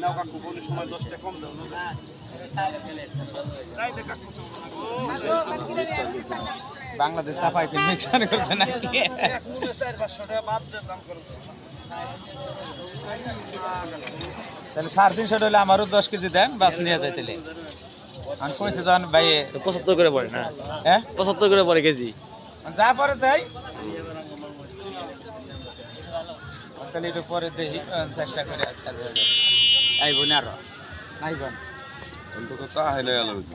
নাও সময় দশটা কম দাও বাংলাদেশ সাফাইতে মিক্সার করছে নাকি তাহলে সাড়ে তিনশো হলে আমারও দশ কেজি দেন বাস নিয়ে যাই তাহলে। আমি কইছি যখন ভাই পঁচাত্তর করে পড়ে না? হ্যাঁ পঁচাত্তর করে পড়ে কেজি। যা পরে তাই। তাহলে একটু পরে দেখি চেষ্টা করে আইব না আরও। আইবেন অন্তত তা না আলো হয়েছে